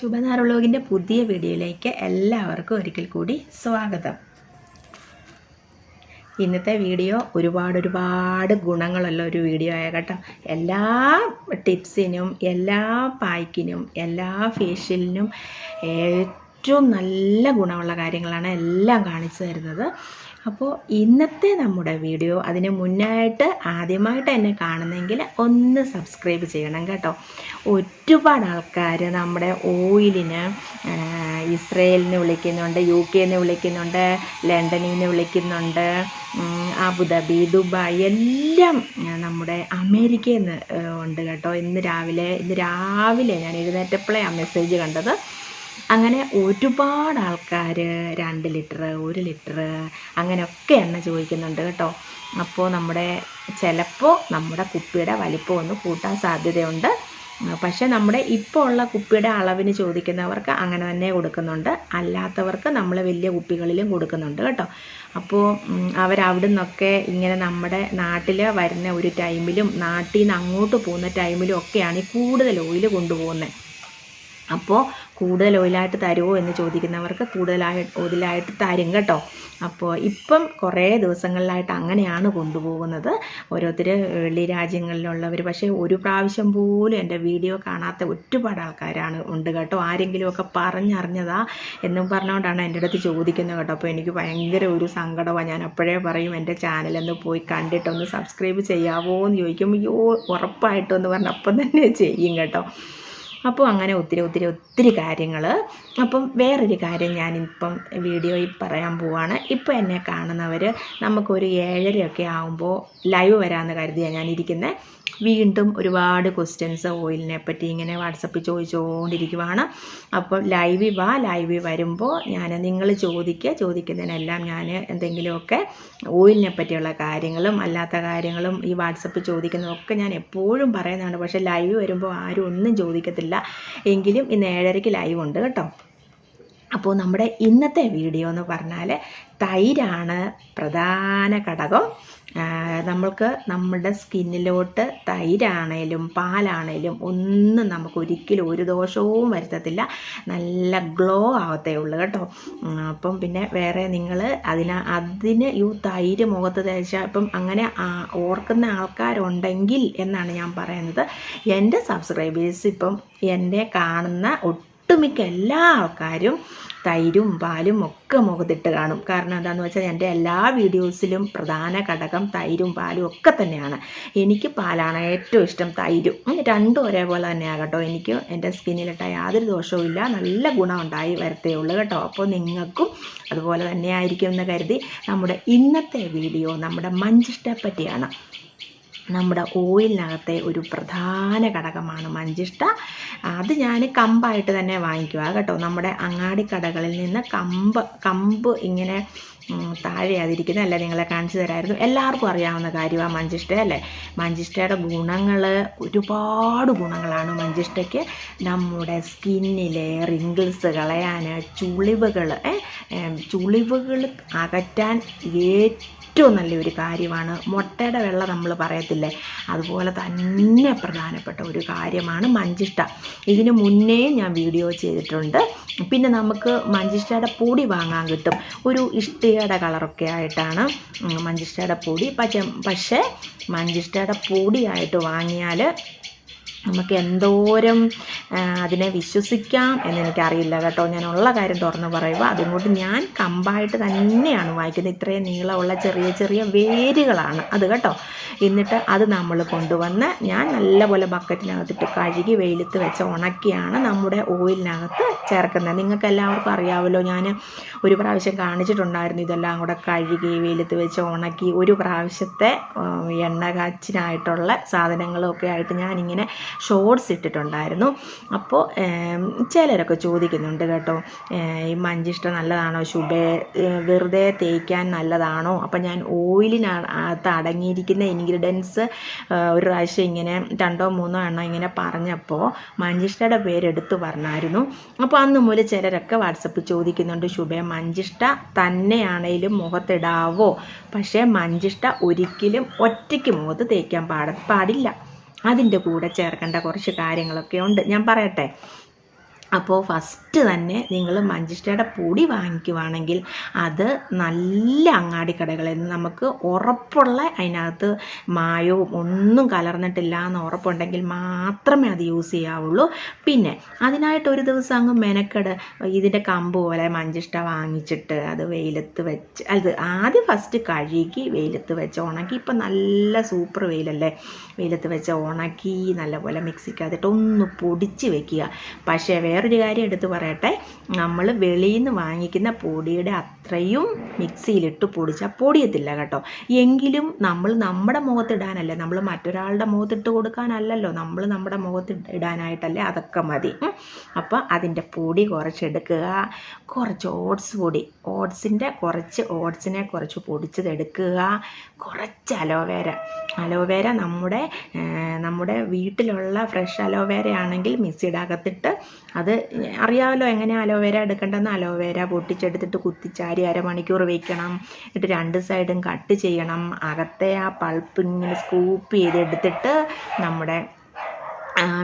ശുഭനാർ വ്ളോഗിന്റെ പുതിയ വീഡിയോയിലേക്ക് എല്ലാവർക്കും ഒരിക്കൽ കൂടി സ്വാഗതം. ഇന്നത്തെ വീഡിയോ ഒരുപാട് ഒരുപാട് ഗുണങ്ങളുള്ള ഒരു വീഡിയോ ആയ കേട്ടോ. എല്ലാ ടിപ്സിനും എല്ലാ പായ്ക്കിനും എല്ലാ ഫേഷ്യലിനും ഏറ്റവും നല്ല ഗുണമുള്ള കാര്യങ്ങളാണ് എല്ലാം കാണിച്ചു തരുന്നത്. അപ്പോൾ ഇന്നത്തെ നമ്മുടെ വീഡിയോ അതിന് മുന്നായിട്ട് ആദ്യമായിട്ട് എന്നെ കാണുന്നെങ്കിൽ ഒന്ന് സബ്സ്ക്രൈബ് ചെയ്യണം കേട്ടോ. ഒരുപാട് ആൾക്കാർ നമ്മുടെ ഓയിലിന് ഇസ്രയേലിന് വിളിക്കുന്നുണ്ട് യു കെന്ന് വിളിക്കുന്നുണ്ട് ലണ്ടനിൽ നിന്ന് വിളിക്കുന്നുണ്ട് അബുദാബി ദുബായ് എല്ലാം നമ്മുടെ അമേരിക്കയിൽ നിന്ന് ഉണ്ട് കേട്ടോ. ഇന്ന് രാവിലെ ഇന്ന് രാവിലെ ഞാൻ എഴുന്നേറ്റപ്പോഴേ ആ മെസ്സേജ് കണ്ടത്. അങ്ങനെ ഒരുപാട് ആൾക്കാർ രണ്ട് ലിറ്റർ ഒരു ലിറ്റർ അങ്ങനെയൊക്കെ എണ്ണ ചോദിക്കുന്നുണ്ട് കേട്ടോ. അപ്പോൾ നമ്മുടെ ചിലപ്പോൾ നമ്മുടെ കുപ്പിയുടെ വലിപ്പം ഒന്ന് കൂട്ടാൻ സാധ്യതയുണ്ട്. പക്ഷെ നമ്മുടെ ഇപ്പോൾ ഉള്ള കുപ്പിയുടെ അളവിന് ചോദിക്കുന്നവർക്ക് അങ്ങനെ തന്നെ കൊടുക്കുന്നുണ്ട്. അല്ലാത്തവർക്ക് നമ്മൾ വലിയ കുപ്പികളിലും കൊടുക്കുന്നുണ്ട് കേട്ടോ. അപ്പോൾ അവരവിടെ നിന്നൊക്കെ ഇങ്ങനെ നമ്മുടെ നാട്ടിൽ വരുന്ന ഒരു ടൈമിലും നാട്ടിൽ നിന്ന് അങ്ങോട്ട് പോകുന്ന ടൈമിലും ഒക്കെയാണ് ഈ കൂടുതൽ ഓയിൽ കൊണ്ടുപോകുന്നത് അപ്പോൾ കൂടുതൽ ഓയിലായിട്ട് തരുമോ എന്ന് ചോദിക്കുന്നവർക്ക് കൂടുതലായി ഓയിലായിട്ട് തരും കേട്ടോ. അപ്പോൾ ഇപ്പം കുറേ ദിവസങ്ങളിലായിട്ട് അങ്ങനെയാണ് കൊണ്ടുപോകുന്നത്. ഓരോരുത്തർ വെള്ളി രാജ്യങ്ങളിലുള്ളവർ പക്ഷേ ഒരു പ്രാവശ്യം പോലും എന്റെ വീഡിയോ കാണാത്ത ഒരുപാട് ആൾക്കാരാണ് ഉണ്ട് കേട്ടോ. ആരെങ്കിലുമൊക്കെ പറഞ്ഞറിഞ്ഞതാ എന്നും പറഞ്ഞുകൊണ്ടാണ് എന്റെ അടുത്ത് ചോദിക്കുന്നത് കേട്ടോ. അപ്പോൾ എനിക്ക് ഭയങ്കര ഒരു സങ്കടമാണ് ഞാൻ അപ്പോഴേ പറയും എന്റെ ചാനലൊന്ന് പോയി കണ്ടിട്ടൊന്ന് സബ്സ്ക്രൈബ് ചെയ്യാവോ എന്ന് ചോദിക്കുമ്പോൾ അയ്യോ ഉറപ്പായിട്ടും എന്ന് പറഞ്ഞ് അപ്പം തന്നെ ചെയ്യും കേട്ടോ. അപ്പോൾ അങ്ങനെ ഒത്തിരി ഒത്തിരി ഒത്തിരി കാര്യങ്ങൾ അപ്പം വേറൊരു കാര്യം ഞാനിപ്പം വീഡിയോയിൽ പറയാൻ പോവാണ്. ഇപ്പോൾ എന്നെ കാണുന്നവർ നമുക്കൊരു ഏഴരയൊക്കെ ആകുമ്പോൾ ലൈവ് വരാമെന്ന് കരുതിയാണ് ഞാനിരിക്കുന്നത് വീണ്ടും ഒരുപാട് ക്വസ്റ്റ്യൻസ് ഓയിലിനെ പറ്റി ഇങ്ങനെ വാട്സപ്പിൽ ചോദിച്ചുകൊണ്ടിരിക്കുവാണ് അപ്പോൾ ലൈവിൽ വാ ലൈവിൽ വരുമ്പോൾ ഞാൻ നിങ്ങൾ ചോദിക്കുക ചോദിക്കുന്നതിനെല്ലാം ഞാൻ എന്തെങ്കിലുമൊക്കെ ഓയിലിനെ പറ്റിയുള്ള കാര്യങ്ങളും അല്ലാത്ത കാര്യങ്ങളും ഈ വാട്സപ്പിൽ ചോദിക്കുന്നതൊക്കെ ഞാൻ എപ്പോഴും പറയുന്നതാണ്. പക്ഷേ ലൈവ് വരുമ്പോൾ ആരും ഒന്നും ചോദിക്കത്തില്ല. എങ്കിലും ഇന്ന് ഏഴരയ്ക്ക് ലൈവ് ഉണ്ട് കേട്ടോ. അപ്പോൾ നമ്മുടെ ഇന്നത്തെ വീഡിയോ എന്ന് പറഞ്ഞാൽ തൈരാണ് പ്രധാന ഘടകം. നമ്മൾക്ക് നമ്മുടെ സ്കിന്നിലോട്ട് തൈരാണേലും പാലാണേലും ഒന്നും നമുക്ക് ഒരിക്കലും ഒരു ദോഷവും വരുത്തത്തില്ല. നല്ല ഗ്ലോ ആവത്തേ ഉള്ളൂ കേട്ടോ. അപ്പം പിന്നെ വേറെ നിങ്ങൾ അതിന് അതിന് ഈ തൈര് മുഖത്ത് തേച്ചാൽ ഇപ്പം അങ്ങനെ ഓർക്കുന്ന ആൾക്കാരുണ്ടെങ്കിൽ എന്നാണ് ഞാൻ പറയുന്നത്. എന്റെ സബ്സ്ക്രൈബേഴ്സ് ഇപ്പം എന്നെ കാണുന്ന ഒട്ടുമിക്ക എല്ലാ ആൾക്കാരും തൈരും പാലും ഒക്കെ മുഖത്തിട്ട് കാണും. കാരണം എന്താണെന്ന് വെച്ചാൽ എന്റെ എല്ലാ വീഡിയോസിലും പ്രധാന ഘടകം തൈരും പാലും ഒക്കെ തന്നെയാണ്. എനിക്ക് പാലാണ് ഏറ്റവും ഇഷ്ടം തൈരും. രണ്ടും ഒരേപോലെ തന്നെയാണ് കേട്ടോ. എനിക്ക് എന്റെ സ്കിന്നിലിട്ട യാതൊരു ദോഷവും ഇല്ല. നല്ല ഗുണം ഉണ്ടായി വരത്തേ ഉള്ളൂ കേട്ടോ. അപ്പോൾ നിങ്ങൾക്കും അതുപോലെ തന്നെയായിരിക്കും എന്ന് കരുതി നമ്മുടെ ഇന്നത്തെ വീഡിയോ നമ്മുടെ മഞ്ചിഷ്ടയെ പറ്റിയാണ് നമ്മുടെ ഓയിലിനകത്തെ ഒരു പ്രധാന ഘടകമാണ് മഞ്ചിഷ്ട. അത് ഞാൻ കമ്പായിട്ട് തന്നെ വാങ്ങിക്കുക കേട്ടോ. നമ്മുടെ അങ്ങാടി കടകളിൽ നിന്ന് കമ്പ് കമ്പ് ഇങ്ങനെ താഴെ അതിരിക്കുന്ന അല്ല നിങ്ങളെ കാണിച്ചു തരായിരുന്നു. എല്ലാവർക്കും അറിയാവുന്ന കാര്യമാണ് മഞ്ചിഷ്ട അല്ലേ? മഞ്ചിഷ്ടയുടെ ഗുണങ്ങൾ ഒരുപാട് ഗുണങ്ങളാണ് മഞ്ചിഷ്ടയ്ക്ക്. നമ്മുടെ സ്കിന്നിലെ റിങ്കിൾസ് കളയാൻ ചുളിവുകൾ ചുളിവുകൾ അകറ്റാൻ ഏറ്റവും നല്ലൊരു കാര്യമാണ്. മുട്ടയുടെ വെള്ള നമ്മൾ പറയത്തില്ലേ? അതുപോലെ തന്നെ പ്രധാനപ്പെട്ട ഒരു കാര്യമാണ് മഞ്ചിഷ്ട. ഇതിന് മുന്നേ ഞാൻ വീഡിയോ ചെയ്തിട്ടുണ്ട്. പിന്നെ നമുക്ക് മഞ്ചിഷ്ടയുടെ പൊടി വാങ്ങാൻ കിട്ടും. ഒരു ഇഷ്ടികയുടെ കളറൊക്കെ ആയിട്ടാണ് മഞ്ചിഷ്ടയുടെ പൊടി. പക്ഷേ പക്ഷേ മഞ്ചിഷ്ടയുടെ പൊടിയായിട്ട് വാങ്ങിയാൽ നമുക്ക് എന്തോരം അതിനെ വിശ്വസിക്കാം എന്നെനിക്കറിയില്ല കേട്ടോ. ഞാൻ ഉള്ള കാര്യം തുറന്ന് പറയുക. അതുകൊണ്ട് ഞാൻ കമ്പായിട്ട് തന്നെയാണ് വായിക്കുന്നത്. ഇത്രയും നീളമുള്ള ചെറിയ ചെറിയ വേരുകളാണ് അത് കേട്ടോ. എന്നിട്ട് അത് നമ്മൾ കൊണ്ടുവന്ന് ഞാൻ നല്ലപോലെ ബക്കറ്റിനകത്തിട്ട് കഴുകി വെയിലത്ത് വെച്ച് ഉണക്കിയാണ് നമ്മുടെ ഓയിലിനകത്ത് ചേർക്കുന്നത്. നിങ്ങൾക്ക് എല്ലാവർക്കും അറിയാമല്ലോ ഞാൻ ഒരു പ്രാവശ്യം കാണിച്ചിട്ടുണ്ടായിരുന്നു ഇതെല്ലാം കൂടെ കഴുകി വെയിലത്ത് വെച്ച് ഉണക്കി. ഒരു പ്രാവശ്യത്തെ എണ്ണ കാച്ചിനായിട്ടുള്ള സാധനങ്ങളൊക്കെ ആയിട്ട് ഞാനിങ്ങനെ ഷോർട്സ് ഇട്ടിട്ടുണ്ടായിരുന്നു. അപ്പോൾ ചിലരൊക്കെ ചോദിക്കുന്നുണ്ട് കേട്ടോ ഈ മഞ്ചിഷ്ട നല്ലതാണോ ശുഭേ വെറുതെ തേക്കാൻ നല്ലതാണോ? അപ്പം ഞാൻ ഓയിലിനകത്ത് അടങ്ങിയിരിക്കുന്ന ഇൻഗ്രീഡിയൻസ് ഒരു പ്രാവശ്യം ഇങ്ങനെ രണ്ടോ മൂന്നോ എണ്ണം ഇങ്ങനെ പറഞ്ഞപ്പോൾ മഞ്ചിഷ്ടയുടെ പേരെടുത്ത് പറഞ്ഞായിരുന്നു. അപ്പോൾ അന്ന് മുതൽ ചിലരൊക്കെ വാട്സപ്പിൽ ചോദിക്കുന്നുണ്ട് ശുഭേ മഞ്ചിഷ്ട തന്നെയാണേലും മുഖത്തിടാവോ? പക്ഷേ മഞ്ചിഷ്ട ഒരിക്കലും ഒറ്റയ്ക്ക് മുഖത്ത് തേക്കാൻ പാട പാടില്ല. അതിന്റെ കൂടെ ചേർക്കേണ്ട കുറച്ച് കാര്യങ്ങളൊക്കെ ഉണ്ട്. ഞാൻ പറയട്ടെ? അപ്പോൾ ഫസ്റ്റ് തന്നെ നിങ്ങൾ മഞ്ചിഷ്ടയുടെ പൊടി വാങ്ങിക്കുവാണെങ്കിൽ അത് നല്ല അങ്ങാടി കടകളിൽ നിന്ന് നമുക്ക് ഉറപ്പുള്ള അതിനകത്ത് മായവും ഒന്നും കലർന്നിട്ടില്ല എന്ന് ഉറപ്പുണ്ടെങ്കിൽ മാത്രമേ അത് യൂസ് ചെയ്യാവുള്ളൂ. പിന്നെ അതിനായിട്ട് ഒരു ദിവസം അങ്ങ് മെനക്കെട്. ഇതിന്റെ കമ്പ് പോലെ മഞ്ചിഷ്ട വാങ്ങിച്ചിട്ട് അത് വെയിലത്ത് വെച്ച് അത് ആദ്യം ഫസ്റ്റ് കഴുകി വെയിലത്ത് വെച്ച് ഉണക്കി. ഇപ്പം നല്ല സൂപ്പർ വെയിലല്ലേ? വെയിലത്ത് വെച്ച് ഉണക്കി നല്ലപോലെ മിക്സിക്കകത്തിട്ട് ഒന്ന് പൊടിച്ച് വെക്കുക. പക്ഷേ വേറൊരു കാര്യം എടുത്ത് പറയട്ടെ. നമ്മൾ വെളിയിൽ നിന്ന് വാങ്ങിക്കുന്ന പൊടിയുടെ അത്രയും മിക്സിയിലിട്ട് പൊടിച്ചാൽ പൊടിയത്തില്ല കേട്ടോ. എങ്കിലും നമ്മൾ നമ്മുടെ മുഖത്തിടാനല്ലേ നമ്മൾ മറ്റൊരാളുടെ മുഖത്തിട്ട് കൊടുക്കാനല്ലല്ലോ നമ്മൾ നമ്മുടെ മുഖത്ത് ഇടാനായിട്ടല്ലേ അതൊക്കെ മതി. അപ്പോൾ അതിന്റെ പൊടി കുറച്ചെടുക്കുക. കുറച്ച് ഓട്സ് പൊടി ഓട്സിന്റെ കുറച്ച് ഓട്സിനെ കുറച്ച് പൊടിച്ചതെടുക്കുക. കുറച്ച് അലോവേര. അലോവേര നമ്മുടെ നമ്മുടെ വീട്ടിലുള്ള ഫ്രഷ് അലോവേരയാണെങ്കിൽ മിക്സിയുടെ അകത്തിട്ട് അത് അറിയാമല്ലോ എങ്ങനെ അലോവേര എടുക്കേണ്ടതെന്ന് അലോവേര പൊട്ടിച്ചെടുത്തിട്ട് കുത്തിച്ചാരി അരമണിക്കൂർ വെക്കണം. എന്നിട്ട് രണ്ട് സൈഡും കട്ട് ചെയ്യണം. അകത്തെ ആ പൾപ്പ് ഇങ്ങനെ സ്കൂപ്പ് ചെയ്തെടുത്തിട്ട് നമ്മുടെ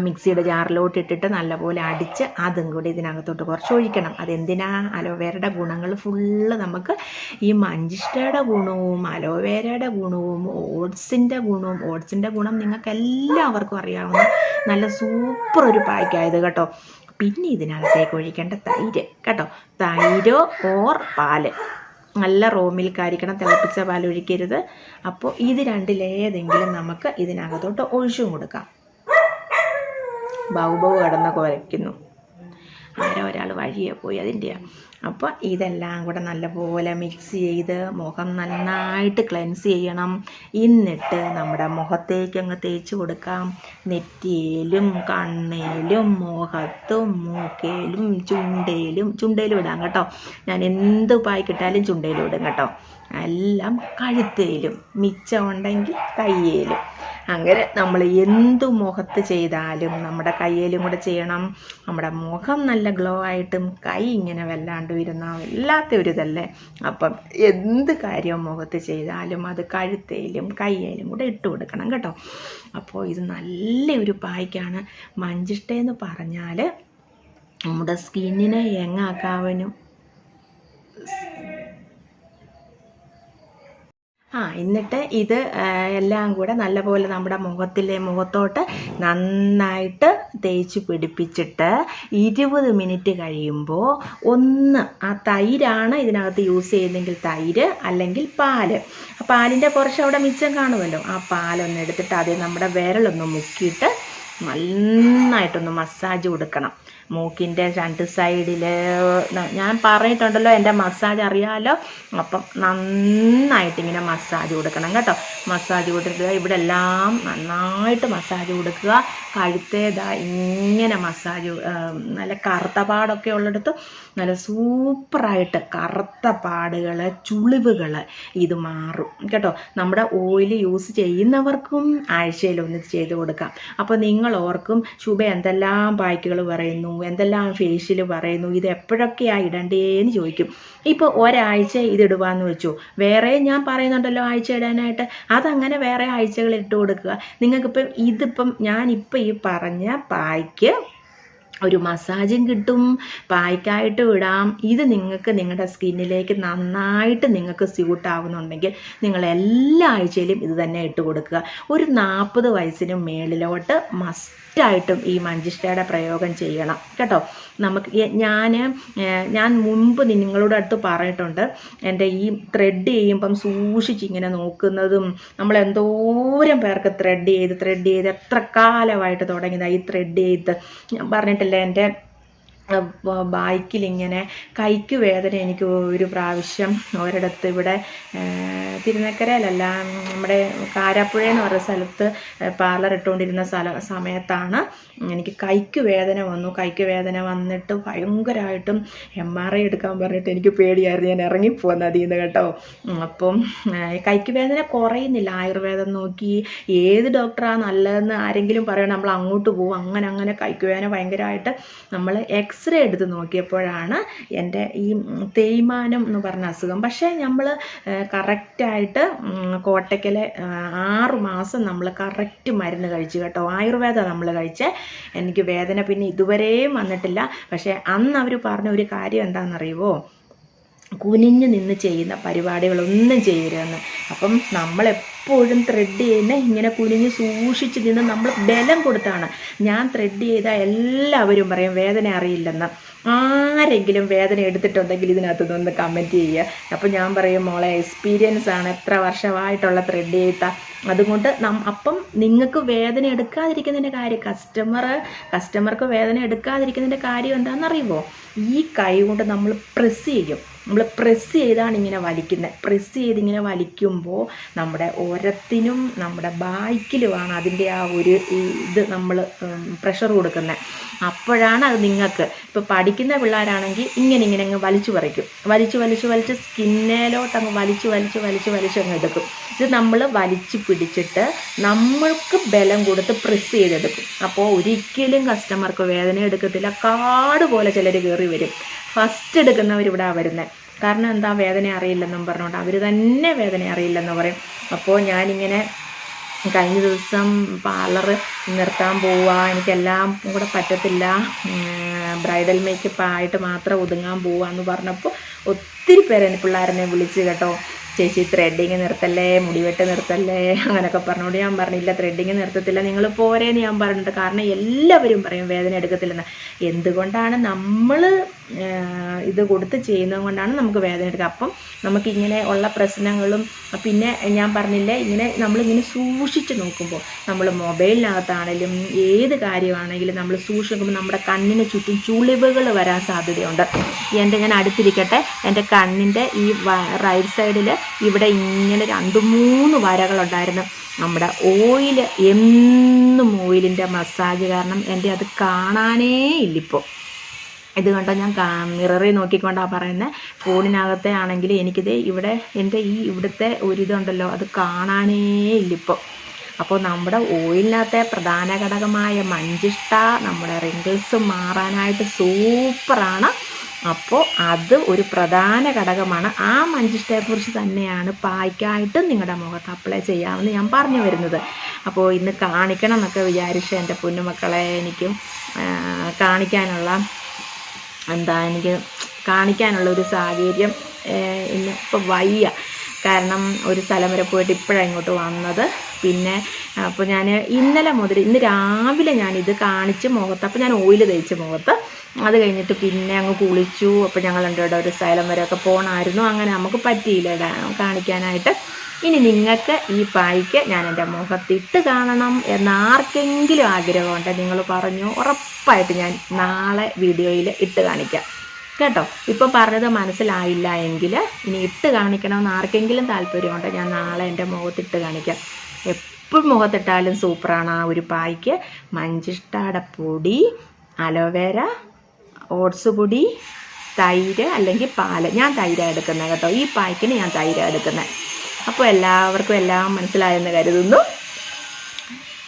മിക്സിയുടെ ജാറിലോട്ട് ഇട്ടിട്ട് നല്ലപോലെ അടിച്ച് അതും കൂടി ഇതിനകത്തോട്ട് കുറച്ച് ഒഴിക്കണം. അതെന്തിനാ? അലോവേരയുടെ ഗുണങ്ങൾ ഫുള്ള് നമുക്ക് ഈ മഞ്ചിഷ്ടയുടെ ഗുണവും അലോവേരയുടെ ഗുണവും ഓട്സിന്റെ ഗുണവും ഓട്സിന്റെ ഗുണം നിങ്ങൾക്ക് എല്ലാവർക്കും അറിയാവുന്ന നല്ല സൂപ്പർ ഒരു പായ്ക്കായത് കേട്ടോ. പിന്നെ ഇതിനകത്തേക്ക് ഒഴിക്കേണ്ട തൈര്. കേട്ടോ? തൈരോ ഓർ പാൽ. നല്ല റോ മിൽക്ക് ആയിരിക്കണം തിളപ്പിച്ച പാൽ ഒഴിക്കരുത്. അപ്പോൾ ഇത് രണ്ടിലേതെങ്കിലും നമുക്ക് ഇതിനകത്തോട്ട് ഒഴിച്ചും കൊടുക്കാം. ബൗബൗ കടന്ന് കുരയ്ക്കുന്നു ആരോ ഒരാൾ വഴിയെ പോയി അതിന്റെ അപ്പോൾ ഇതെല്ലാം കൂടെ നല്ലപോലെ മിക്സ് ചെയ്ത് മുഖം നന്നായിട്ട് ക്ലെൻസ് ചെയ്യണം. എന്നിട്ട് നമ്മുടെ മുഖത്തേക്ക് അങ്ങ് തേച്ച് കൊടുക്കാം. നെറ്റിയിലും കണ്ണേലും മുഖത്തും മൂക്കേലും ചുണ്ടയിലും ചുണ്ടയിലും ഇടാം കേട്ടോ. ഞാൻ എന്ത് പായ്ക്കിട്ടാലും ചുണ്ടയിലും ഇടും കേട്ടോ. എല്ലാം കഴുത്തേലും മിച്ചം ഉണ്ടെങ്കിൽ കയ്യേലും. അങ്ങനെ നമ്മൾ എന്തു മുഖത്ത് ചെയ്താലും നമ്മുടെ കയ്യിലും കൂടെ ചെയ്യണം. നമ്മുടെ മുഖം നല്ല ഗ്ലോ ആയിട്ടും കൈ ഇങ്ങനെ വല്ലാണ്ട് വരുന്ന വല്ലാത്ത ഒരു ഇതല്ലേ? അപ്പം എന്ത് കാര്യം മുഖത്ത് ചെയ്താലും അത് കഴുത്തേലും കയ്യിലും കൂടെ ഇട്ട് കൊടുക്കണം കേട്ടോ. അപ്പോൾ ഇത് നല്ല ഒരു പായ്ക്കാണ്. മഞ്ചിഷ്ടെന്ന് പറഞ്ഞാൽ നമ്മുടെ സ്കിന്നിനെ യങ്ങാക്കാവനും ആ എന്നിട്ട് ഇത് എല്ലാം കൂടെ നല്ലപോലെ നമ്മുടെ മുഖത്തിലെ മുഖത്തോട്ട് നന്നായിട്ട് തേച്ച് പിടിപ്പിച്ചിട്ട് ഇരുപത് മിനിറ്റ് കഴിയുമ്പോൾ ഒന്ന് ആ തൈരാണ് ഇതിനകത്ത് യൂസ് ചെയ്യുന്നതെങ്കിൽ തൈര് അല്ലെങ്കിൽ പാൽ. പാലിന്റെ കുറച്ച് അവിടെ മിച്ചം കാണുമല്ലോ. ആ പാലൊന്ന് എടുത്തിട്ട് ആദ്യം നമ്മുടെ വിരലൊന്ന് മുക്കിയിട്ട് നന്നായിട്ടൊന്ന് മസാജ് കൊടുക്കണം. മൂക്കിന്റെ രണ്ട് സൈഡിൽ ഞാൻ പറഞ്ഞിട്ടുണ്ടല്ലോ എന്റെ മസാജ് അറിയാമല്ലോ അപ്പം നന്നായിട്ട് ഇങ്ങനെ മസാജ് കൊടുക്കണം കേട്ടോ. മസാജ് കൊടുക്കുക ഇവിടെ എല്ലാം നന്നായിട്ട് മസാജ് കൊടുക്കുക. കഴുത്തേതാ ഇങ്ങനെ മസാജ് നല്ല കറുത്ത പാടൊക്കെ ഉള്ളിടത്ത് നല്ല സൂപ്പറായിട്ട് കറുത്ത പാടുകൾ ചുളിവുകൾ ഇത് മാറും കേട്ടോ. നമ്മുടെ ഓയിൽ യൂസ് ചെയ്യുന്നവർക്കും ആഴ്ചയിൽ ഒന്ന് ചെയ്ത് കൊടുക്കാം. അപ്പോൾ നിങ്ങൾ ഓർക്കും ശുഭ എന്തെല്ലാം പായ്ക്കുകൾ പറയുന്നു? എന്തെല്ലാം ഫേഷ്യൽ പറയുന്നു ഇത് എപ്പോഴൊക്കെയാണ് ഇടണ്ടേന്ന് ചോദിക്കും. ഇപ്പോൾ ഒരാഴ്ച ഇതിടുവാന്ന് വെച്ചു. വേറെ ഞാൻ പറയുന്നുണ്ടല്ലോ ആഴ്ച ഇടാനായിട്ട്. അതങ്ങനെ വേറെ ആഴ്ചകൾ ഇട്ട് കൊടുക്കുക. നിങ്ങൾക്കിപ്പം ഇതിപ്പം ഞാനിപ്പോൾ ഈ പറഞ്ഞ പായ്ക്ക് ഒരു മസാജും കിട്ടും പായ്ക്കായിട്ട് ഇടാം ഇത് നിങ്ങൾക്ക് നിങ്ങളുടെ സ്കിന്നിലേക്ക് നന്നായിട്ട് നിങ്ങൾക്ക് സ്യൂട്ട് ആവുന്നുണ്ടെങ്കിൽ നിങ്ങൾ എല്ലാ ആഴ്ചയിലും ഇത് തന്നെ ഇട്ട് കൊടുക്കുക. ഒരു നാൽപ്പത് വയസ്സിന് മേളിലോട്ട് മസ്റ്റായിട്ടും ഈ മഞ്ചിഷ്ടയുടെ പ്രയോഗം ചെയ്യണം. കേട്ടോ? നമുക്ക് ഞാൻ ഞാൻ മുൻപ് നിങ്ങളുടെ അടുത്ത് പറഞ്ഞിട്ടുണ്ട്. എന്റെ ഈ ത്രെഡ് ചെയ്യുമ്പം സൂക്ഷിച്ച് ഇങ്ങനെ നോക്കുന്നതും നമ്മൾ എന്തോരം പേർക്ക് ത്രെഡ് ചെയ്ത് ത്രെഡ് ചെയ്ത് എത്ര കാലമായിട്ട് തുടങ്ങിയതാണ് ഈ ത്രെഡ് ചെയ്ത്. ഞാൻ പറഞ്ഞിട്ടില്ല എന്റെ ബൈക്കിലിങ്ങനെ കൈക്ക് വേദന എനിക്ക് ഒരു പ്രാവശ്യം ഒരിടത്ത് ഇവിടെ തിരുനക്കരയിലല്ല നമ്മുടെ കാരാപ്പുഴ എന്ന് പറയുന്ന സ്ഥലത്ത് പാർലർ ഇട്ടുകൊണ്ടിരുന്ന സ്ഥല സമയത്താണ് എനിക്ക് കൈക്ക് വേദന വന്നു. കൈക്ക് വേദന വന്നിട്ട് ഭയങ്കരമായിട്ടും എം ആർ ഐ എടുക്കാൻ പറഞ്ഞിട്ട് എനിക്ക് പേടിയായിരുന്നു. ഞാൻ ഇറങ്ങിപ്പോകുന്ന അതിൽ നിന്ന് കേട്ടോ അപ്പം കൈക്ക് വേദന കുറയുന്നില്ല. ആയുർവേദം നോക്കി ഏത് ഡോക്ടറാണ് നല്ലതെന്ന് ആരെങ്കിലും പറയണം. നമ്മൾ അങ്ങോട്ട് പോകും അങ്ങനെ അങ്ങനെ കൈക്ക് വേദന ഭയങ്കരമായിട്ട് നമ്മൾ എക്സ്റേ എടുത്ത് നോക്കിയപ്പോഴാണ് എന്റെ ഈ തേയ്മാനം എന്ന് പറഞ്ഞ അസുഖം. പക്ഷേ നമ്മൾ കറക്റ്റ് കറക്റ്റായിട്ട് കോട്ടയ്ക്കലെ ആറ് മാസം നമ്മൾ കറക്റ്റ് മരുന്ന് കഴിച്ചു കേട്ടോ. ആയുർവേദം നമ്മൾ കഴിച്ച്. എനിക്ക് വേദന പിന്നെ ഇതുവരെയും വന്നിട്ടില്ല. പക്ഷേ അന്ന് അവർ പറഞ്ഞ ഒരു കാര്യം എന്താണെന്നറിയുമോ കുനിഞ്ഞു നിന്ന് ചെയ്യുന്ന പരിപാടികളൊന്നും ചെയ്യരുതെന്ന്. അപ്പം നമ്മളെപ്പോഴും ത്രെഡ് ചെയ്യുന്ന ഇങ്ങനെ കുനിഞ്ഞ് സൂക്ഷിച്ച് നിന്ന് നമ്മൾ ബലം കൊടുത്താണ്. ഞാൻ ത്രെഡ് ചെയ്ത എല്ലാവരും പറയും വേദന അറിയില്ലെന്ന്. ആരെങ്കിലും വേദന എടുത്തിട്ടുണ്ടെങ്കിൽ ഇതിനകത്ത് നിന്ന് കമന്റ് ചെയ്യുക. അപ്പോൾ ഞാൻ പറയും മോളെ എക്സ്പീരിയൻസ് ആണ്. എത്ര വർഷമായിട്ടുള്ള ത്രെഡ് ചെയ്ത? അതുകൊണ്ട് നം അപ്പം നിങ്ങൾക്ക് വേദന എടുക്കാതിരിക്കുന്നതിന്റെ കാര്യം കസ്റ്റമർ കസ്റ്റമർക്ക് വേദന എടുക്കാതിരിക്കുന്നതിന്റെ കാര്യം എന്താണെന്നറിയുമോ? ഈ കൈ കൊണ്ട് നമ്മൾ പ്രസ് ചെയ്യും. നമ്മൾ പ്രസ് ചെയ്താണ് ഇങ്ങനെ വലിക്കുന്നത് പ്രസ് ചെയ്തിങ്ങനെ വലിക്കുമ്പോൾ നമ്മുടെ ഓരത്തിനും നമ്മുടെ ബാക്കിലുമാണ് അതിന്റെ ആ ഒരു ഇത് നമ്മൾ പ്രഷർ കൊടുക്കുന്നത് അപ്പോഴാണ് അത് നിങ്ങൾക്ക് ഇപ്പോൾ പഠിക്കുന്ന പിള്ളേരാണെങ്കിൽ ഇങ്ങനെ ഇങ്ങനെ അങ്ങ് വലിച്ചു പറിക്കും. വലിച്ചു വലിച്ചു വലിച്ച് സ്കിന്നേലോട്ട് അങ്ങ് വലിച്ചു വലിച്ച് വലിച്ച് വലിച്ച് അങ്ങ് എടുക്കും. ഇത് നമ്മൾ വലിച്ചു പിടിച്ചിട്ട് നമ്മൾക്ക് ബലം കൊടുത്ത് പ്രസ് ചെയ്തെടുക്കും. അപ്പോൾ ഒരിക്കലും കസ്റ്റമർക്ക് വേദന എടുക്കത്തില്ല. കാട് പോലെ ചിലർ കയറി വരും. ഫസ്റ്റ് എടുക്കുന്നവർ ഇവിടെ വരുന്നത് കാരണം എന്താ വേദന അറിയില്ലെന്നും പറഞ്ഞുകൊണ്ട് അവർ തന്നെ വേദന അറിയില്ലെന്ന് പറയും. അപ്പോൾ ഞാനിങ്ങനെ കഴിഞ്ഞ ദിവസം പാർലർ നിർത്താൻ പോവുക എനിക്കെല്ലാം കൂടെ പറ്റത്തില്ല ബ്രൈഡൽ മേക്കപ്പ് ആയിട്ട് മാത്രം ഒതുങ്ങാൻ പോവുക എന്ന് പറഞ്ഞപ്പോൾ ഒത്തിരി പേര് പിള്ളേരെന്നെ വിളിച്ച് കേട്ടോ ചേച്ചി ത്രെഡിങ് നിർത്തല്ലേ മുടിവെട്ട് നിർത്തല്ലേ? അങ്ങനെയൊക്കെ പറഞ്ഞുകൊണ്ട് ഞാൻ പറഞ്ഞില്ല ത്രെഡിങ് നിർത്തത്തില്ല നിങ്ങൾ പോരേന്ന് ഞാൻ പറഞ്ഞിട്ട് കാരണം എല്ലാവരും പറയും വേദന എടുക്കത്തില്ലെന്ന്. എന്തുകൊണ്ടാണ് നമ്മൾ ഇത് കൊടുത്ത് ചെയ്യുന്നത് കൊണ്ടാണ് നമുക്ക് വേദന എടുക്കുക. അപ്പം നമുക്കിങ്ങനെ ഉള്ള പ്രശ്നങ്ങളും പിന്നെ ഞാൻ പറഞ്ഞില്ലേ ഇങ്ങനെ നമ്മളിങ്ങനെ സൂക്ഷിച്ച് നോക്കുമ്പോൾ നമ്മൾ മൊബൈലിനകത്താണെങ്കിലും ഏത് കാര്യമാണെങ്കിലും നമ്മൾ സൂക്ഷിക്കുമ്പോൾ നമ്മുടെ കണ്ണിന് ചുറ്റും ചുളിവുകൾ വരാൻ സാധ്യതയുണ്ട്. എന്റെ ഞാൻ അടുത്തിരിക്കട്ടെ. എന്റെ കണ്ണിന്റെ ഈ റൈറ്റ് സൈഡിൽ ഇവിടെ ഇങ്ങനെ രണ്ട് മൂന്ന് വരകളുണ്ടായിരുന്നു. നമ്മുടെ ഓയിൽ എന്നും ഓയിലിന്റെ മസാജ് കാരണം എന്റെ അത് കാണാനേ ഇല്ലിപ്പോൾ. ഇത് കണ്ടോ? ഞാൻ മിററിൽ നോക്കിക്കൊണ്ടാണ് പറയുന്നത് ഫോണിനകത്തെ ആണെങ്കിൽ എനിക്കിത് ഇവിടെ എന്റെ ഈ ഇവിടുത്തെ ഒരിതുണ്ടല്ലോ അത് കാണാനേ ഇല്ലിപ്പോൾ അപ്പോൾ നമ്മുടെ ഓയിലിനകത്തെ പ്രധാന ഘടകമായ മഞ്ചിഷ്ട നമ്മുടെ റിങ്കിൾസ് മാറാനായിട്ട് സൂപ്പറാണ്. അപ്പോൾ അത് ഒരു പ്രധാന ഘടകമാണ്. ആ മഞ്ചിഷ്ടയെക്കുറിച്ച് തന്നെയാണ് പായ്ക്കായിട്ട് നിങ്ങളുടെ മുഖത്ത് അപ്ലൈ ചെയ്യാമെന്ന് ഞാൻ പറഞ്ഞു വരുന്നത്. അപ്പോൾ ഇന്ന് കാണിക്കണം എന്നൊക്കെ വിചാരിച്ച് എന്റെ പൊന്നുമക്കളെ എനിക്കും കാണിക്കാനുള്ള എന്താ എനിക്ക് കാണിക്കാനുള്ള ഒരു സാഹചര്യം ഇന്ന് വയ്യ. കാരണം ഒരു സ്ഥലം വരെ പോയിട്ട് ഇപ്പോഴാണ് ഇങ്ങോട്ട് വന്നത്. പിന്നെ അപ്പോൾ ഞാൻ ഇന്നലെ മുതൽ ഇന്ന് രാവിലെ ഞാനിത് കാണിച്ച് മുഖത്ത് അപ്പോൾ ഞാൻ ഓയിൽ തേച്ച് മുഖത്ത്. അത് കഴിഞ്ഞിട്ട് പിന്നെ അങ്ങ് കുളിച്ചു. അപ്പോൾ ഞങ്ങൾ രണ്ടുപേരുടെ ഒരു സ്ഥലം വരെയൊക്കെ പോകണമായിരുന്നു അങ്ങനെ നമുക്ക് പറ്റിയില്ല കാണിക്കാനായിട്ട്. ഇനി നിങ്ങൾക്ക് ഈ പായ്ക്ക് ഞാൻ എന്റെ മുഖത്തിട്ട് കാണണം എന്ന് ആർക്കെങ്കിലും ആഗ്രഹമുണ്ട് നിങ്ങൾ പറഞ്ഞു ഉറപ്പായിട്ട് ഞാൻ നാളെ വീഡിയോയിൽ ഇട്ട് കാണിക്കാം. കേട്ടോ? ഇപ്പോൾ പറഞ്ഞത് മനസ്സിലായില്ല എങ്കിൽ ഇനി ഇട്ട് കാണിക്കണമെന്ന് ആർക്കെങ്കിലും താല്പര്യമുണ്ട് ഞാൻ നാളെ എന്റെ മുഖത്തിട്ട് കാണിക്കാം. എപ്പോഴും മുഖത്തിട്ടാലും സൂപ്പറാണ് ആ ഒരു പായ്ക്ക്. മഞ്ചിഷ്ടാട പൊടി അലോവേര ഓട്സ് പൊടി തൈര് അല്ലെങ്കിൽ പാൽ. ഞാൻ തൈര എടുക്കുന്നത് കേട്ടോ. ഈ പായ്ക്കിന് ഞാൻ തൈര എടുക്കുന്നത്. അപ്പോൾ എല്ലാവർക്കും എല്ലാം മനസ്സിലായെന്ന് കരുതുന്നു.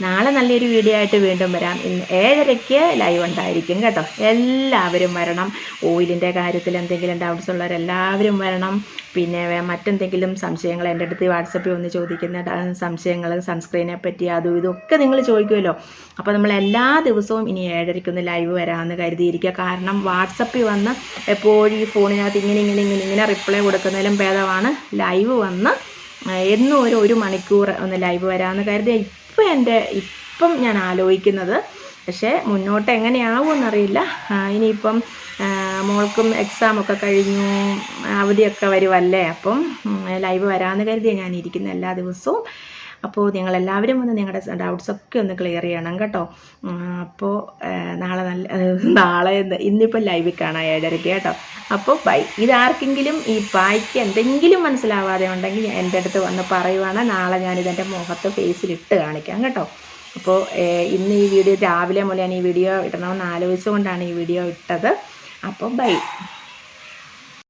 നാളെ നല്ലൊരു വീഡിയോ ആയിട്ട് വീണ്ടും വരാം. ഇന്ന് ഏഴരയ്ക്ക് ലൈവ് ഉണ്ടായിരിക്കും കേട്ടോ. എല്ലാവരും വരണം. ഓയിലിന്റെ കാര്യത്തിൽ എന്തെങ്കിലും ഡൗട്ട്സ് ഉള്ളവരെല്ലാവരും വരണം. പിന്നെ മറ്റെന്തെങ്കിലും സംശയങ്ങൾ എന്റെ അടുത്ത് വാട്സപ്പിൽ ഒന്ന് ചോദിക്കുന്ന സംശയങ്ങൾ സൺസ്ക്രീനെ പറ്റി അതും ഇതൊക്കെ നിങ്ങൾ ചോദിക്കുമല്ലോ. അപ്പോൾ നമ്മൾ എല്ലാ ദിവസവും ഇനി ഏഴരയ്ക്കൊന്ന് ലൈവ് വരാമെന്ന് കരുതിയിരിക്കുക. കാരണം വാട്സപ്പിൽ വന്ന് എപ്പോഴും ഈ ഫോണിനകത്ത് ഇങ്ങനെ ഇങ്ങനെ ഇങ്ങനെ ഇങ്ങനെ റിപ്ലൈ കൊടുക്കുന്നതിലും ഭേദമാണ്. ലൈവ് വന്ന് എന്നും ഒരു ഒരു മണിക്കൂർ ഒന്ന് ലൈവ് വരാമെന്ന് കരുതി ഇപ്പം എന്റെ ഇപ്പം ഞാൻ ആലോചിക്കുന്നത്. പക്ഷേ മുന്നോട്ട് എങ്ങനെയാവും എന്നറിയില്ല. ഇനിയിപ്പം മോൾക്കും എക്സാമൊക്കെ കഴിഞ്ഞു അവധിയൊക്കെ വരുമല്ലേ അപ്പം ലൈവ് വരാമെന്ന് കരുതിയാണ് ഞാൻ ഇരിക്കുന്ന എല്ലാ ദിവസവും. അപ്പോൾ നിങ്ങളെല്ലാവരും വന്ന് നിങ്ങളുടെ ഡൗട്ട്സൊക്കെ ഒന്ന് ക്ലിയർ ചെയ്യണം കേട്ടോ. അപ്പോൾ നാളെ നല്ല നാളെ ഇന്നിപ്പോൾ ലൈവിൽ കാണാം ഏഴരയ്ക്ക് കേട്ടോ. അപ്പോൾ ബൈ ഇതാർക്കെങ്കിലും ഈ പായ്ക്ക് എന്തെങ്കിലും മനസ്സിലാവാതെ ഉണ്ടെങ്കിൽ എന്റെ അടുത്ത് വന്ന് പറയുവാണ്. നാളെ ഞാനിതെന്റെ മുഖത്ത് ഫേസിലിട്ട് കാണിക്കാം കേട്ടോ. അപ്പോൾ ഇന്ന് ഈ വീഡിയോ രാവിലെ മുതൽ ഞാൻ ഈ വീഡിയോ ഇടണമെന്ന് ആലോചിച്ചുകൊണ്ടാണ് ഈ വീഡിയോ ഇട്ടത്. അപ്പോൾ ബൈ